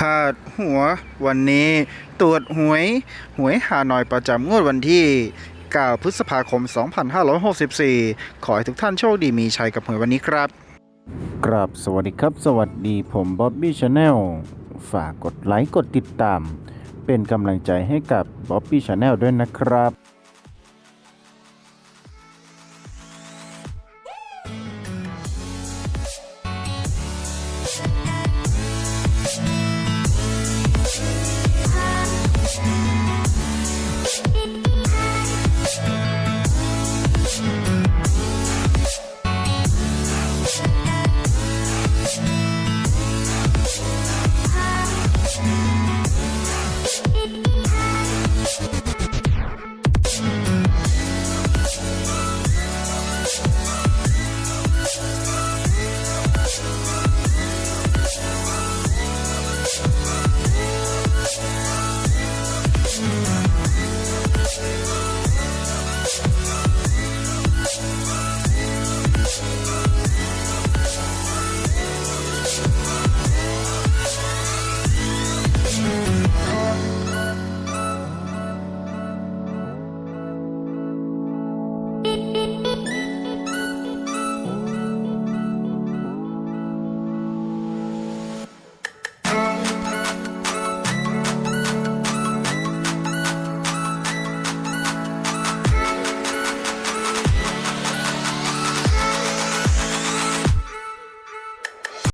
พาดหัววันนี้ ตรวจหวย หวยหาหน่อยประจำงวดวันที่ 9 พฤษภาคม 2564 ขอให้ทุกท่านโชคดีมีชัยกับหวยวันนี้ครับ กราบสวัสดีครับ สวัสดีผมบ๊อบบี้ชาแนลฝากกดไลค์กดติดตาม เป็นกำลังใจให้กับบ๊อบบี้ชาแนลด้วยนะครับ